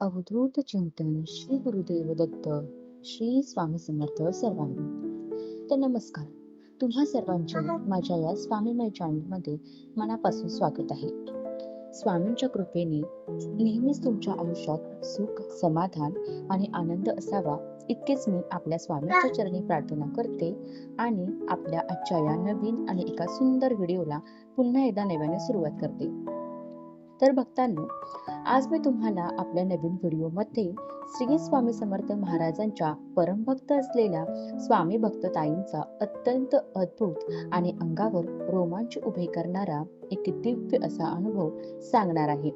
अवधूत चिंतन श्री गुरुदेव दत्त श्री स्वामी समर्थ सर्वांना. तर नमस्कार. तुम्हा सर्वांचे माझ्या या स्वामीमय चॅनलमध्ये मनापासून स्वागत आहे. स्वामींच्या कृपेने नेहमीच तुमच्या आयुष्यात सुख समाधान आणि आनंद असावा इतकेच मी आपल्या स्वामींच्या चरणी प्रार्थना करते आणि आपल्या आजच्या या नवीन आणि एका सुंदर व्हिडिओला पुन्हा एकदा नव्याने सुरुवात करते. तर भक्तांनो आज मी तुम्हाला आपल्या नवीन व्हिडिओमध्ये श्री स्वामी समर्थ महाराजांच्या परमभक्त असलेल्या स्वामी भक्त ताईंचा अत्यंत अद्भुत आणि अंगावर रोमांच उभे करणारा एक दिव्य असा अनुभव सांगणार आहे.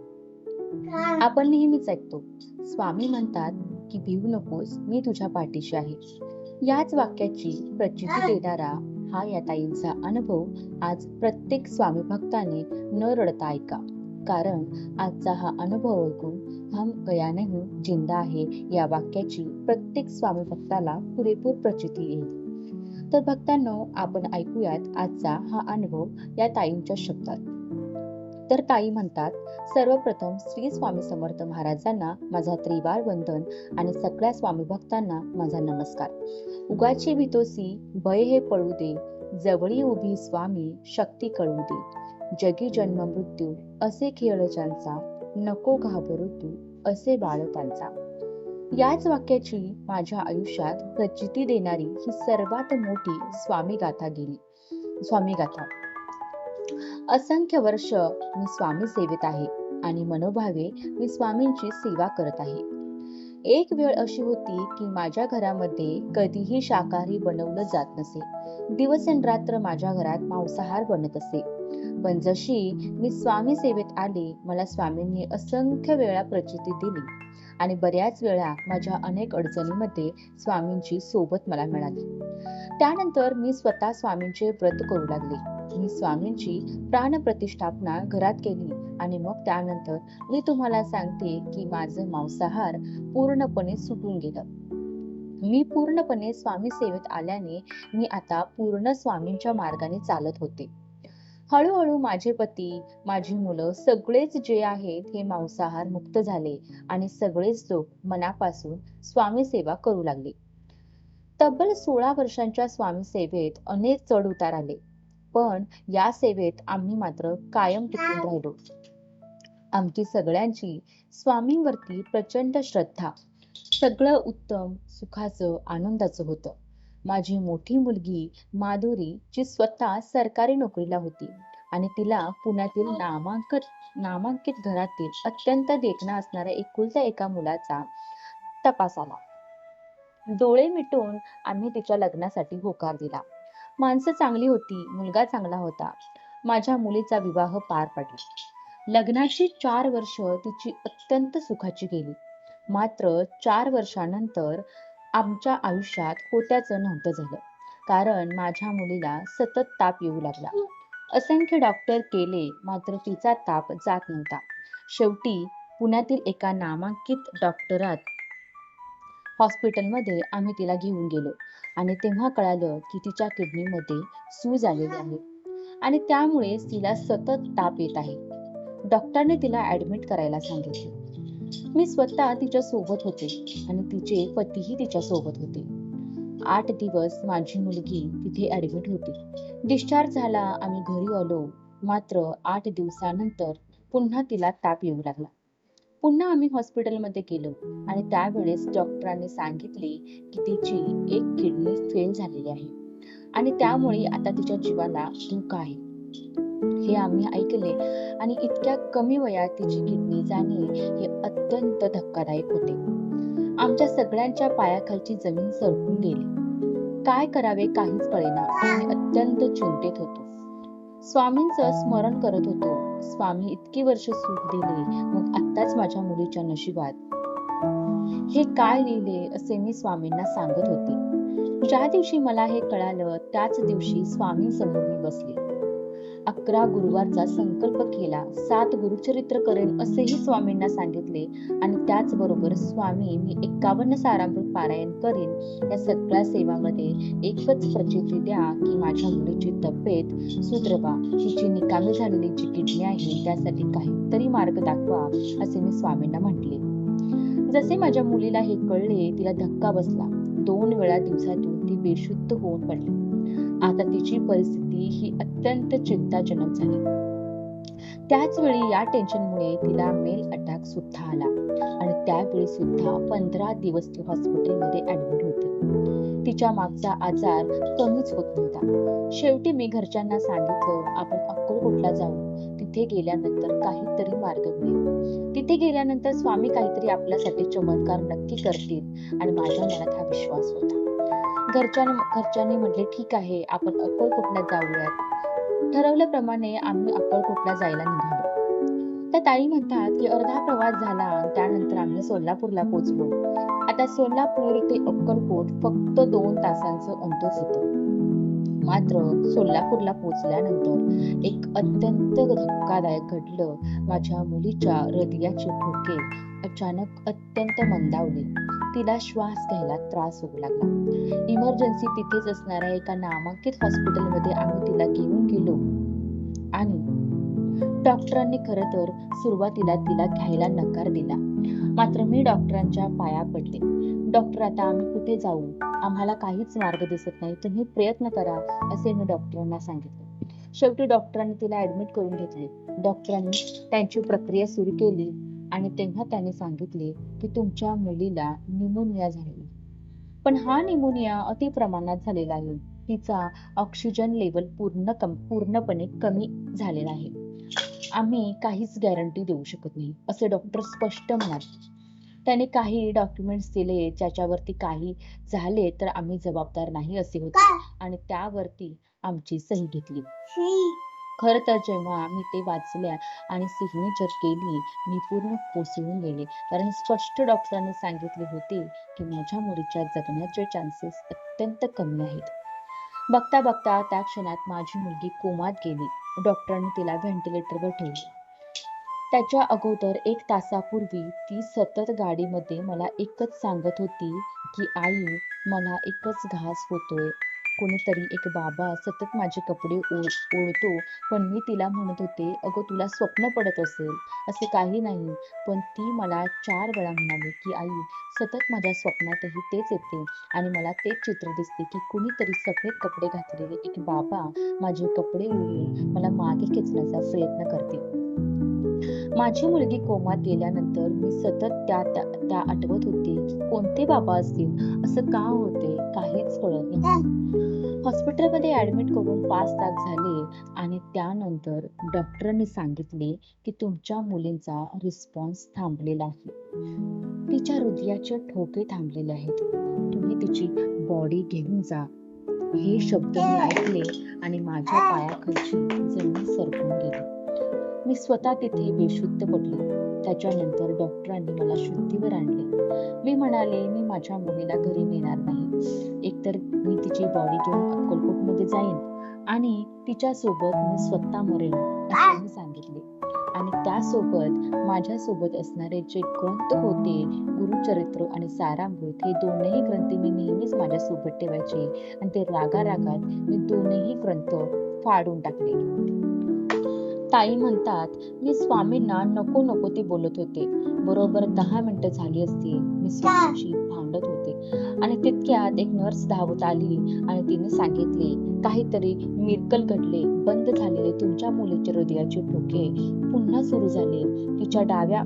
आपण नेहमीच ऐकतो स्वामी म्हणतात की भिवू नकोस मी तुझ्या पाठीशी आहे. याच वाक्याची प्रचिती देणारा हा या ताईंचा अनुभव आज प्रत्येक स्वामी भक्ताने न रडता ऐका. कारण आजचा हा अनुभव ऐकून हम गया नाही जिंदा आहे या वाक्याची प्रत्येक स्वामी भक्ताला पुरेपूर प्रचिती येईल. तर भक्तांनो आपण ऐकूयात आजचा हा अनुभव या ताईंच्या शब्दात. तर ताई म्हणतात सर्वप्रथम श्री स्वामी समर्थ महाराजांना माझा त्रिवार वंदन आणि सगळ्या स्वामी भक्तांना माझा नमस्कार. उगाचे भीतोसी भय हे पळू दे जवळी उभी स्वामी शक्ती कळू दे. जगी जन्म मृत्यू असे खेळ ज्यांचा नको घाबरू तू असे बाळ त्यांचा याच वाक्याची माझ्या आयुष्यात प्रचिती देणारी ही सर्वात मोठी स्वामी गाथा गेली. स्वामी गाथा असंख्य वर्ष मी स्वामी सेवेत आहे आणि मनोभावे मी स्वामींची सेवा करत आहे. एक वेळ अशी होती की माझ्या घरामध्ये कधीही शाकाहारी बनवलं जात नसे. दिवस रात्र माझ्या घरात मांसाहार बनत असे. पण जशी मी स्वामी सेवेत आले मला स्वामींनी असंख्य वेळा प्रचिती दिली. आणि बऱ्याच वेळा माझ्या अनेक अडचणीमध्ये स्वामींची सोबत मला मिळाली. त्यानंतर मी स्वतः स्वामींचे व्रत करू लागले. मी स्वामींची प्राणप्रतिष्ठापना घरात केली आणि मग त्यानंतर मी तुम्हाला सांगते की माझं मांसाहार पूर्णपणे सुटून गेलं. मी पूर्णपणे स्वामी सेवेत आल्याने मी आता पूर्ण स्वामींच्या मार्गाने चालत होते. हळूहळू माझे पती माझी मुलं सगळेच जे आहेत हे मांसाहार मुक्त झाले आणि सगळेच लोक मनापासून स्वामी सेवा करू लागले. तब्बल सोळा वर्षांच्या स्वामी सेवेत अनेक चढ उतार आले. पण या सेवेत आम्ही मात्र कायम टिकून राहिलो. आमची सगळ्यांची स्वामींवरती प्रचंड श्रद्धा. सगळं उत्तम सुखाचं आनंदाचं होतं. माझी मोठी मुलगी माधुरी जी स्वतः सरकारी नोकरीला होती आणि तिला पुण्यातील नामांकित नामांकित घरातील अत्यंत देखणा असणाऱ्या एकुलत्या एका मुलाचा तपास आला डोळे मिटून आम्ही तिच्या लग्नासाठी होकार दिला. माणसं चांगली होती मुलगा चांगला होता. माझ्या मुलीचा विवाह पार पडला. लग्नाची चार वर्ष तिची अत्यंत सुखाची गेली. मात्र चार वर्षानंतर आमच्या आयुष्यात होत्याचं नव्हतं झालं. कारण माझ्या मुलीला सतत ताप येऊ लागला. असंख्य डॉक्टर केले मात्र तिचा ताप जात नव्हता. शेवटी पुण्यातील एका नामांकित डॉक्टरात हॉस्पिटलमध्ये आम्ही तिला घेऊन गेलो आणि तेव्हा कळालं की तिच्या किडनीमध्ये सूज आलेली आहे आणि त्यामुळे तिला सतत ताप येत आहे. डॉक्टरने तिला ऍडमिट करायला सांगितले. मी स्वतः तिच्या सोबत होते आणि तिचे पतीही तिच्या सोबत होते. आठ दिवस माझी मुलगी तिथे ऍडमिट होती. डिस्चार्ज झाला आम्ही घरी आलो. मात्र आठ दिवसानंतर पुन्हा तिला ताप येऊ लागला. पुन्हा आम्ही हॉस्पिटलमध्ये गेलो आणि त्यावेळेस डॉक्टरांनी सांगितले की तिची एक किडनी फेल झालेली आहे. आणि त्यामुळे आता तिच्या जीवाला धोका आहे. हे आम्ही ऐकले. आणि इतक्या कमी वयात तिची किडनी जाणे हे अत्यंत धक्कादायक होते. आमच्या सगळ्यांच्या पायाखालची जमीन सरकून गेली. काय करावे काहीच कळेना. आम्ही अत्यंत चिंतेत होतो. स्वामींचं स्मरण करत होतो. स्वामी इतकी वर्ष सुख दिले मग आत्ताच माझ्या मुलीच्या नशिबात. हे काय लिहिले असे मी स्वामींना सांगत होते. ज्या दिवशी मला हे कळालं त्याच दिवशी स्वामी समोर मी बसले. अकरा गुरुवारचा संकल्प केला. सात गुरुचरित्र करेन असेही स्वामींना सांगितले. आणि त्याचबरोबर स्वामी मी एकावन्न सारामृत पारायण करीन. या सगळ्या सेवामध्ये एकच प्रचिती द्या की माझ्या मुलीची तब्येत सुधरवा. तिची निकामी झालेली जी किडनी आहे त्यासाठी काहीतरी मार्ग दाखवा असे मी स्वामींना म्हटले. जसे माझ्या मुलीला हे कळले तिला धक्का बसला. दोन वेळा दिवसातून ती बेशुद्ध होऊन पडली. आता तिची परिस्थिती ही अत्यंत चिंताजनक झाली. त्याच वेळी या टेन्शनमुळे तिला मेल अटॅक सुद्धा आला. आणि त्यावेळी सुद्धा पंधरा दिवस ती हॉस्पिटलमध्ये ऍडमिट होती. तिच्या मागचा आजार कमीच होत नव्हता. शेवटी मी घरच्यांना सांगितलं आपण अक्कलकोटला जाऊ. तिथे गेल्यानंतर काहीतरी मार्ग मिळेल. तिथे गेल्यानंतर स्वामी काहीतरी आपल्यासाठी चमत्कार नक्की करतील आणि माझ्या मनात हा विश्वास होता. घरच्यांनी घरच्यांनी म्हटले ठीक आहे आपण अक्कलकोटला जाऊयात. ठरवल्याप्रमाणे आम्ही अक्कलकोटला जायला निघालो. त्या ताई म्हणतात की अर्धा प्रवास झाला त्यानंतर आम्ही सोलापूरला पोहोचलो आता सोलापूर ते अक्कलकोट फक्त दोन तासांचं अंतर होतं. मात्र सोलापूरला पोहोचल्यानंतर एक अत्यंत धक्कादायक घडलं. माझ्या मुलीच्या हृदयाचे ठोके अचानक अत्यंत मंदावले. तिला श्वास घ्यायला त्रास होऊ लागला. इमर्जन्सी तिथेच असणाऱ्या एका नामांकित हॉस्पिटलमध्ये आम्ही तिला घेऊन गेलो आणि डॉक्टरांनी खरं तर सुरुवातीला तिला घ्यायला नकार दिला. मात्र मी डॉक्टरांच्या पाया पडले. डॉक्टर आता आम्ही कुठे जाऊ? आम्हाला काहीच मार्ग दिसत नाही तुम्ही प्रयत्न करा असे मी डॉक्टरांना सांगितले. शेवटी डॉक्टरांनी तिला ऍडमिट करून घेतले. डॉक्टरांनी त्यांची प्रक्रिया सुरू केली आणि तेव्हा त्यांनी सांगितले की तुमच्या मुलीला निमोनिया झालेला. पण हा निमोनिया अति प्रमाणात झालेला आहे. तिचा ऑक्सिजन लेवल पूर्ण कम पूर्णपणे कमी झालेला आहे. आम्ही काहीच गॅरंटी देऊ शकत नाही असे डॉक्टर स्पष्ट म्हणाले. त्याने काही डॉक्युमेंट्स दिले ज्याच्यावरती काही झाले तर आम्ही जबाबदार नाही असे होते. आणि त्यावरती आमची सही घेतली. खर तर जेव्हा मी ते वाचल्या आणि सिग्नेचर केली मी पूर्ण कोसळून गेले. कारण स्पष्ट डॉक्टरांनी सांगितले होते की माझ्या मुलीच्या जगण्याचे चान्सेस अत्यंत कमी आहेत. बघता बघता त्या क्षणात माझी मुलगी कोमात गेली. डॉक्टरांनी तिला व्हेंटिलेटरवर ठेवले. त्याच्या अगोदर एक तासापूर्वी ती सतत गाडीमध्ये मला एकच सांगत होती की आई मला एकच घास होतोय. कोणीतरी एक बाबा सतत माझे कपडे ओळ ओळतो पण मी तिला म्हणत होते अगं तुला स्वप्न पडत असेल. असे काही नाही. पण ती मला चार वेळा म्हणाली की आई सतत माझ्या स्वप्नातही तेच येते आणि मला तेच चित्र दिसते की कुणीतरी सफेद कपडे घातलेले एक बाबा माझे कपडे ओळून मला मागे खेचण्याचा प्रयत्न करते. माझी मुलगी कोमात गेल्यानंतर मी सतत त्या त्या त्या आठवत होते कोणते बाबा असतील? असं का होते? काहीच कळत नाही. हॉस्पिटलमध्ये ऍडमिट करून पाच तास झाले आणि त्यानंतर डॉक्टरांनी सांगितले की तुमच्या मुलींचा रिस्पॉन्स थांबलेला आहे. तिच्या हृदयाचे ठोके थांबलेले आहेत. तुम्ही तिची बॉडी घेऊन जा. हे शब्द मी ऐकले आणि माझ्या पायाखालची जमीन सरकून गेली. मी स्वतः तिथे बेशुद्ध पडले. त्याच्यानंतर डॉक्टरांनी मला शुद्धीवर आणले. मी म्हणाले मी माझ्या मुलीला घरी नेणार नाही. एकतर मी तिची बॉडी घेऊन अक्कलकोटमध्ये जाईन आणि तिच्यासोबत मी स्वतः मरेन असे मी सांगितले. आणि त्यासोबत माझ्यासोबत असणारे जे ग्रंथ होते गुरुचरित्र आणि सारामृत हे दोनही ग्रंथ मी नेहमीच माझ्यासोबत ठेवायचे आणि ते रागा रागात मी दोनही ग्रंथ फाडून टाकले ताई म्हणतात मी स्वामींना नको नको ते बोलत होते. बरोबर दहा मिनिटं झाली असती मी स्वामींशी भांडत होते. आणि तितक्यात एक नर्स धावत आली आणि तिने सांगितले काहीतरी मिरकल घडले. बंद झालेले तुमच्या मुलीचे हृदयाचे ठोके पुन्हा सुरू झाले. तिच्या डाव्या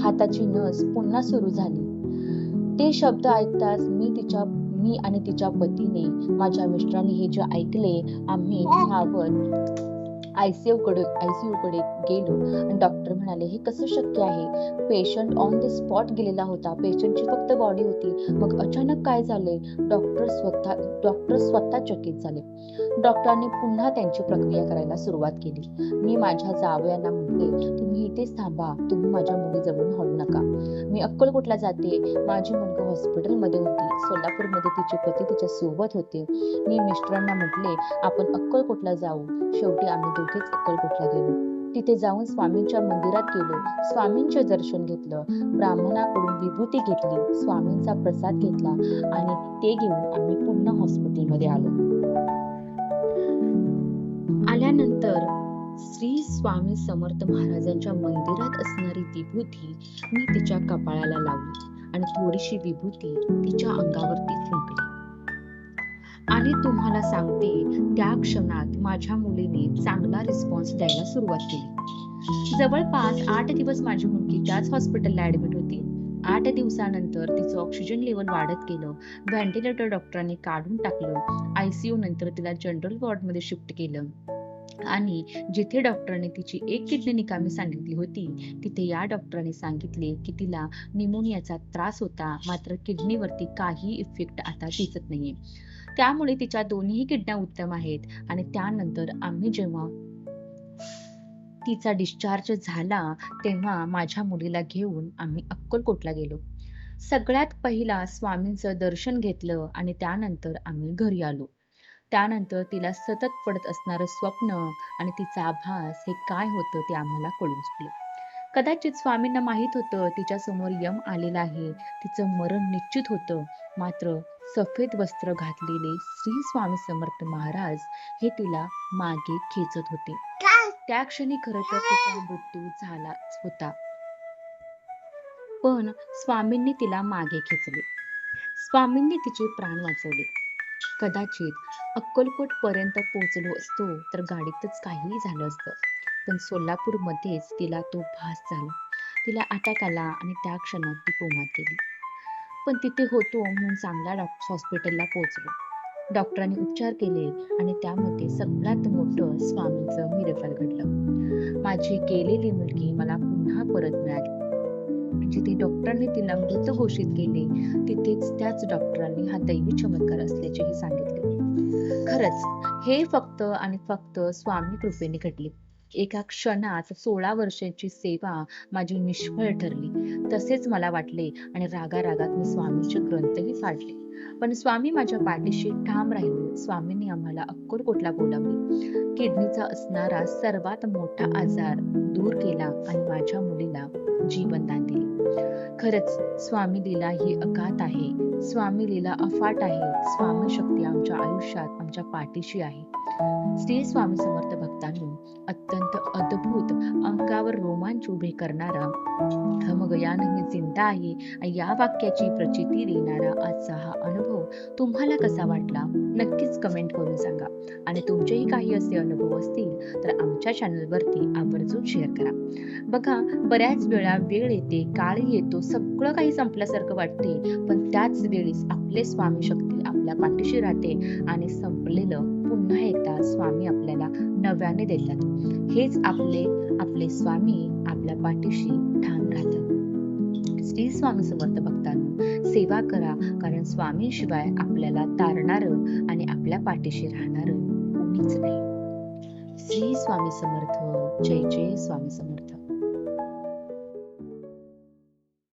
हाताची नस पुन्हा सुरू झाली. ते शब्द ऐकताच मी तिच्या मी आणि तिच्या पतीने माझ्या मिस्टरांनी हे जे ऐकले आम्ही धावत आयसीयू कडे आयसीयू कडे गेलो. आणि डॉक्टर म्हणाले हे कसं शक्य आहे? पेशंट ऑन द स्पॉट गेलेला होता. पेशंटची फक्त बॉडी होती. मग अचानक काय झाले डॉक्टर स्वतः डॉक्टर स्वतः चकित झाले. डॉक्टरांनी पुन्हा त्यांची प्रक्रिया करायला सुरुवात केली. मी माझ्या जावयांना म्हटले तुम्ही इथेच थांबा तुम्ही माझ्या मुलीजवळून हलू नका. मी अक्कलकोटला जाते. माझी मुलगी हॉस्पिटलमध्ये होती. सोलापूरमध्ये तिचे पती तिच्या सोबत होते. मी मिस्टरांना म्हटले आपण अक्कलकोटला जाऊ. शेवटी आम्ही दोघेच अक्कलकोटला गेलो. तिथे जाऊन स्वामींच्या मंदिरात गेलो. स्वामींचे दर्शन घेतलं. ब्राह्मणाकडून विभूती घेतली. स्वामींचा प्रसाद घेतला आणि ते घेऊन आम्ही पुन्हा हॉस्पिटलमध्ये आलो. आल्यानंतर श्री स्वामी समर्थ महाराजांच्या मंदिरात असणारी विभूती मी तिच्या कपाळाला लावली आणि थोडीशी विभूती तिच्या अंगावरती फुंकली. आणि तुम्हाला सांगते त्या क्षणात माझ्या मुलीने चांगला रिस्पॉन्स द्यायला सुरुवात केली. जवळपास आठ दिवस माझी मुलगी त्याच हॉस्पिटलला ऍडमिट होती आठ दिवसानंतर तिचं ऑक्सिजन लेवल वाढत गेलं व्हेंटिलेटर डॉक्टरांनी काढून टाकलं आयसीयू नंतर तिला जनरल वॉर्डमध्ये शिफ्ट केलं. आणि जिथे डॉक्टरने तिची एक किडनी निकामी सांगितली होती तिथे या डॉक्टरांनी सांगितले की तिला निमोनियाचा त्रास होता मात्र किडनीवरती काही इफेक्ट आता दिसत नाहीये. त्यामुळे तिच्या दोन्ही किडन्या उत्तम आहेत आणि त्यानंतर आम्ही जेव्हा तिचा डिस्चार्ज झाला तेव्हा माझ्या मुलीला घेऊन आम्ही अक्कलकोटला गेलो. सगळ्यात पहिला स्वामींचं दर्शन घेतलं आणि त्यानंतर आम्ही घरी आलो. त्यानंतर तिला सतत पडत असणारं स्वप्न आणि तिचा आभास हे काय होतं ते आम्हाला कळून चुकलं. कदाचित स्वामींना माहीत होतं तिच्या समोर यम आलेला आहे तिचं मरण निश्चित होतं. मात्र सफेद वस्त्र घातलेले श्री स्वामी समर्थ महाराज हे तिला मागे खेचत होते. त्या क्षणी खरं तर तिचा मृत्यू झालाच होता. पण स्वामींनी तिला मागे खेचले. स्वामींनी तिचे प्राण वाचवले. कदाचित अक्कलकोटपर्यंत पोचलो असतो तर गाडीतच काहीही झालं असतं. पण सोलापूरमध्येच तिला तो भास झाला. तिला अटॅक आला आणि त्या क्षणात ती कोमात गेली पण तिथे होतो म्हणून चांगल्या डॉक्टर हॉस्पिटलला पोहोचलो. डॉक्टरांनी उपचार केले आणि त्यामध्ये सगळ्यात मोठं स्वामींचं मिरेफल घडलं. माझी गेलेली मुलगी मला पुन्हा परत मिळाली. म्हणजे जिथे डॉक्टरांनी तिला मृत घोषित केले. तिथेच त्याच डॉक्टरांनी हा दैवी चमत्कार असल्याचेही सांगितले. खरंच हे फक्त आणि फक्त स्वामी कृपेने घडले. एका क्षणात सोळा वर्षाची सेवा माझी निष्फळ ठरली. तसेच मला वाटले आणि रागा रागात मी स्वामीचे ग्रंथही फाडले. पण स्वामी माझ्या पाठीशी ठाम राहिले. स्वामींनी आम्हाला अक्कलकोटला बोलावले? किडनीचा असणारा सर्वात मोठा आजार दूर केला आणि माझ्या मुलीला जीवनदान दिले. खरंच स्वामी लीला ही अगात आहे. स्वामी लीला अफाट आहे. स्वामी शक्ती आमच्या आयुष्यात आमच्या पाठीशी आहे. श्री स्वामी समर्थ भक्तांनी अत्यंत अद्भुत अंगावर रोमांच उभे करणारा हम गयान मी जिंदा आहे. या वाक्याची प्रचिती देणारा आजचा हा अनुभव तुम्हाला कसा वाटला नक्कीच कमेंट करून सांगा. आणि तुमचेही काही असे अनुभव असतील तर आमच्या चॅनलवरती आवर्जून शेअर करा. बघा बऱ्याच वेळा वेळ येते काळ येतो सगळं काही संपल्यासारखं वाटते पण त्याच वेळीस आपले स्वामी शक्ती आपल्या पाठीशी राहते आणि संपलेलं पुन्हा एकदा स्वामी आपल्याला नव्याने देतात. हेच आपले आपले स्वामी आपल्या पाठीशी ठाम राहतात. श्री स्वामी समर्थ भक्तांनो सेवा करा कारण स्वामींशिवाय आपल्याला तारणारं आणि आपल्या पाठीशी राहणार कोणीच नाही. श्री स्वामी समर्थ. जय जय स्वामी समर्थ.